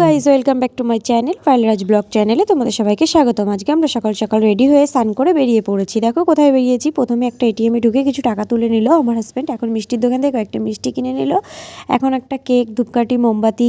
Guys welcome back to my channel ফাইলরাজ blog চ্যানেলে তোমাদের সবাইকে স্বাগতম। আজকে আমরা সকাল সকাল রেডি হয়ে স্নান করে বেরিয়ে পড়েছি। দেখো কোথায় বেরিয়েছি? প্রথমে একটা এটিএমে ঢুকে কিছু টাকা তুলে নিল। আমার হাজব্যান্ড এখন মিষ্টির দোকান থেকে কয়েকটা মিষ্টি কিনে নিল। এখন একটা কেক ধূপকাঠি, মোমবাতি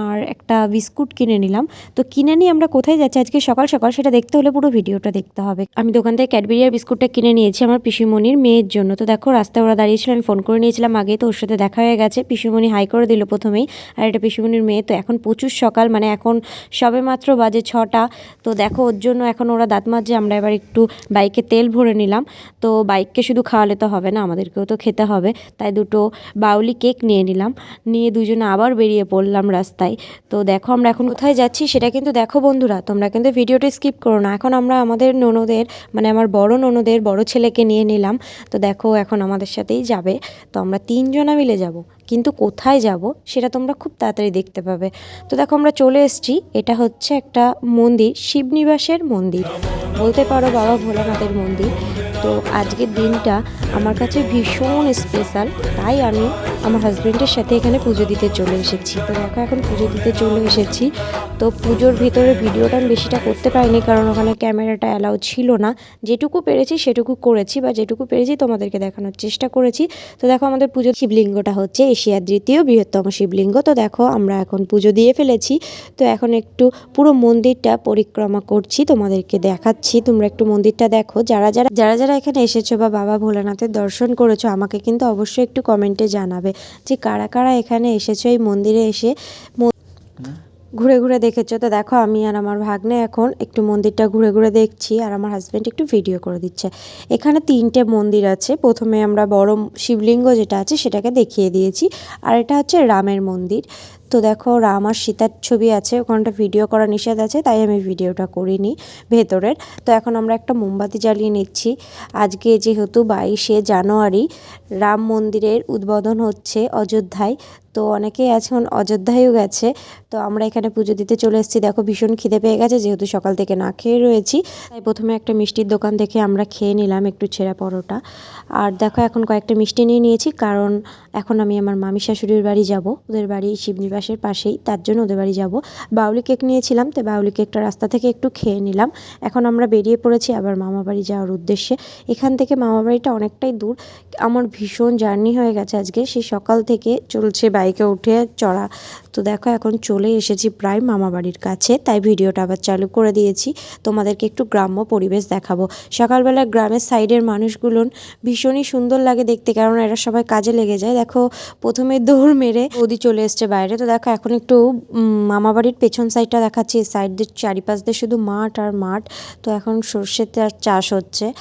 আর একটা বিস্কুট কিনে নিলাম। তো কিনে নিয়ে আমরা কোথায় যাচ্ছি? আজকে সকাল সকাল সেটা দেখতে হলে পুরো ভিডিওটা দেখতে হবে। আমি দোকান থেকে ক্যাডবেরি আর বিস্কুটটা কিনে নিয়েছি আমার পিসিমণির মেয়ের জন্য। তো দেখো রাস্তায় ওরা দাঁড়িয়েছিল, আমি ফোন করে নিয়েছিলাম। আগে তো ওর সাথে দেখা হয়ে গেছে। পিসিমণি হাই করে দিল প্রথমেই। আর এটা পিসিমণির মেয়ে। তো এখন প্রচুর সকাল মানে এখন সবে মাত্র বাজে ছটা। তো দেখো, ওর জন্য এখন ওরা দাঁত মাজছে, আমরা এবার একটু বাইকে তেল ভরে নিলাম। তো বাইককে শুধু খাওয়ালে তো হবে না, আমাদেরকেও তো খেতে হবে। তাই দুটো বাউলি কেক নিয়ে নিলাম। নিয়ে দুজনে আবার বেরিয়ে পড়লাম রাস্তায়। তো দেখো, আমরা এখন কোথায় যাচ্ছি সেটা কিন্তু দেখো বন্ধুরা, তোমরা কিন্তু ভিডিওটা স্কিপ করো না। এখন আমরা আমাদের ননদের মানে আমার বড় ননদের, বড় ছেলেকে নিয়ে নিলাম। তো দেখো, এখন আমাদের সাথেই যাবে। তো আমরা তিনজনা মিলে যাব। কিন্তু কোথায় যাব সেটা তোমরা খুব তাড়াতাড়ি দেখতে পাবে। তো দেখো আমরা চলে এসেছি, এটা হচ্ছে একটা মন্দির শিবনিবাসের মন্দির। বলতে পারো বাবা ভোলানাথের মন্দির। তো আজকের দিনটা আমার কাছে ভীষণ স্পেশাল তাই আমি আমার হাজব্যান্ডের সাথে এখানে পুজো দিতে চলে এসেছি। তো দেখো, এখন পুজো দিতে চলে এসেছি। তো পুজোর ভিতরে ভিডিওটা আমি বেশিটা করতে পারিনি, কারণ ওখানে ক্যামেরাটা অ্যালাউ ছিল না। যেটুকু পেরেছি সেটুকু করেছি বা যেটুকু পেরেছি তোমাদেরকে দেখানোর চেষ্টা করেছি। তো দেখো, আমাদের পুজোর শিবলিঙ্গটা হচ্ছে এশিয়ার দ্বিতীয় বৃহত্তম শিবলিঙ্গ। তো দেখো, আমরা এখন পুজো দিয়ে ফেলেছি। তো এখন একটু পুরো মন্দিরটা পরিক্রমা করছি, তোমাদেরকে দেখাচ্ছি। তোমরা একটু মন্দিরটা দেখো। যারা যারা যারা যারা এখানে এসেছ বা বাবা ভোলানাথের দর্শন করেছ, আমাকে কিন্তু অবশ্যই একটু কমেন্টে জানাবে যে কারা কারা এখানে এসেছ, এই মন্দিরে এসে ঘুরে ঘুরে দেখেছ। তো দেখো, আমি আর আমার ভাগ্নে এখন একটু মন্দিরটা ঘুরে ঘুরে দেখছি আর আমার হাজব্যান্ড একটু ভিডিও করে দিচ্ছে। এখানে তিনটে মন্দির আছে। প্রথমে আমরা বড় শিবলিঙ্গ যেটা আছে, সেটাকে দেখিয়ে দিয়েছি। আর এটা হচ্ছে রামের মন্দির। তো দেখো রাম আর সীতার ছবি আছে ওখানটা ভিডিও করা নিষেধ আছে, তাই আমি ভিডিওটা করিনি ভেতরের। তো এখন আমরা একটা মোমবাতি জ্বালিয়ে নিচ্ছি। আজকে যেহেতু বাইশে জানুয়ারি, রাম মন্দিরের উদ্বোধন হচ্ছে অযোধ্যায় তো অনেকেই এখন অযোধ্যায়ও গেছে। তো আমরা এখানে পুজো দিতে চলে এসেছি। দেখো ভীষণ খিদে পেয়ে গেছে, যেহেতু সকাল থেকে না খেয়ে রয়েছি। তাই প্রথমে একটা মিষ্টির দোকান থেকে আমরা খেয়ে নিলাম একটু ছেঁড়া পরোটা। আর দেখো এখন কয়েকটা মিষ্টি নিয়ে নিয়েছি, কারণ এখন আমি আমার মামি শাশুড়ির বাড়ি যাব। ওদের বাড়ি শিবনিবাসের পাশেই, তার জন্য ওদের বাড়ি যাব। বাউলি কেক নিয়েছিলাম, তো বাউলি কেকটা রাস্তা থেকে একটু খেয়ে নিলাম। এখন আমরা বেরিয়ে পড়েছি আবার মামা বাড়ি যাওয়ার উদ্দেশ্যে। এখান থেকে মামা বাড়িটা অনেকটাই দূর। আমার ভীষণ জার্নি হয়ে গেছে আজকে। সেই সকাল থেকে চলছে বাইকে উঠে চড়া। তো দেখো এখন চলে এসেছি প্রায় মামা বাড়ির কাছে, তাই ভিডিওটা আবার চালু করে দিয়েছি। তোমাদেরকে একটু গ্রাম্য পরিবেশ দেখাবো। সকালবেলা গ্রামের সাইডের মানুষগুলো ভীষণই সুন্দর লাগে দেখতে কারণ এরা সবাই কাজে লেগে যায়। দেখো, প্রথমে দৌড় মেরে বৌদি চলে এসছে বাইরে। তো দেখো, এখন একটু মামা বাড়ির পেছন সাইডটা দেখাচ্ছি। সাইড দিয়ে চারিপাশ দিয়ে শুধু মাঠ আর মাঠ। তো এখন সর্ষের চা- চাষ হচ্ছে।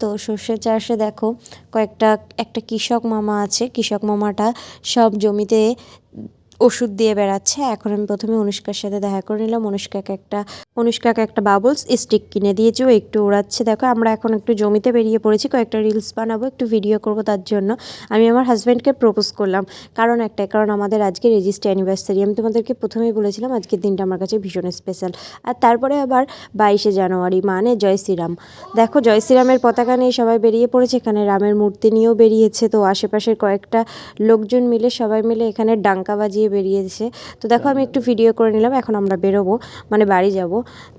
তো সর্ষে চাষে দেখো কয়েকটা একটা কৃষক মামা আছে কৃষক মামাটা সব জমিতে ওষুধ দিয়ে বেড়াচ্ছে। এখন আমি প্রথমে অনুষ্কার সাথে দেখা করে নিলাম। অনুষ্কাকে একটা অনুষ্কাকে একটা বাবলস স্টিক কিনে দিয়েছি ও একটু ওড়াচ্ছে দেখো, আমরা এখন একটু জমিতে বেরিয়ে পড়েছি। কয়েকটা রিলস বানাবো, একটু ভিডিও করব তার জন্য। আমি আমার হাজব্যান্ডকে প্রপোজ করলাম। কারণ একটাই, কারণ আমাদের আজকে রেজিস্টার অ্যানিভার্সারি আমি তোমাদেরকে প্রথমেই বলেছিলাম, আজকের দিনটা আমার কাছে ভীষণ স্পেশাল আর তারপরে আবার বাইশে জানুয়ারি মানে জয় শ্রীরাম। দেখো, জয় শ্রীরামের পতাকা নিয়ে সবাই বেরিয়ে পড়েছে। এখানে রামের মূর্তি নিয়েও বেরিয়েছে। তো আশেপাশের কয়েকটা লোকজন মিলে সবাই মিলে এখানে ডাঙ্কা বাজিয়ে বেরিয়েছে। তো দেখো আমি একটু ভিডিও করে নিলাম এখন আমরা বেরোবো মানে বাড়ি যাব।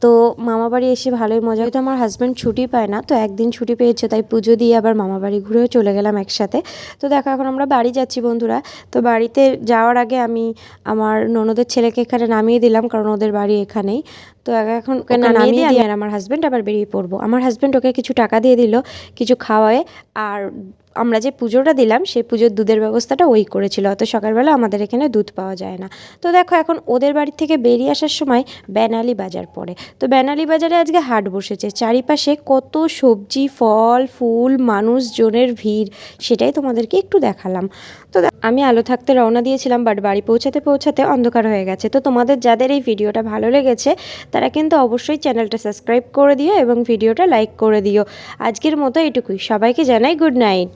তো মামা বাড়ি এসে ভালোই মজা হয়তো আমার হাজব্যান্ড ছুটি পায় না তো একদিন ছুটি পেয়েছে তাই পুজো দিয়ে আবার মামা বাড়ি ঘুরেও চলে গেলাম একসাথে। তো দেখো এখন আমরা বাড়ি যাচ্ছি বন্ধুরা। তো বাড়িতে যাওয়ার আগে আমি আমার ননদের ছেলেকে এখানে নামিয়ে দিলাম কারণ ওদের বাড়ি এখানেই। তো এখন ওকে নামিয়ে দিয়ে আমি আর আমার হাজব্যান্ড আবার বেরিয়ে পড়ব। আমার হাজব্যান্ড ওকে কিছু টাকা দিয়ে দিল কিছু খাওয়ায় আর আমরা যে পুজোটা দিলাম সেই পুজোর দুধের ব্যবস্থাটা ওই করেছিল। অত সকালবেলা আমাদের এখানে দুধ পাওয়া যায় না। তো দেখো এখন ওদের বাড়ি থেকে বেরিয়ে আসার সময় ব্যানালি বাজার পড়ে। তো ব্যানালি বাজারে আজকে হাট বসেছে। চারিপাশে কত সবজি ফল ফুল মানুষজনের ভিড় সেটাই তোমাদেরকে একটু দেখালাম। তো আমি আলো থাকতে রওনা দিয়েছিলাম বাট বাড়ি পৌঁছাতে পৌঁছাতে অন্ধকার হয়ে গেছে। তো তোমাদের যাদের এই ভিডিওটা ভালো লেগেছে তারা কিন্তু অবশ্যই চ্যানেলটা সাবস্ক্রাইব করে দিও এবং ভিডিওটা লাইক করে দিও। আজকের মতো এটুকুই। সবাইকে জানাই গুড নাইট।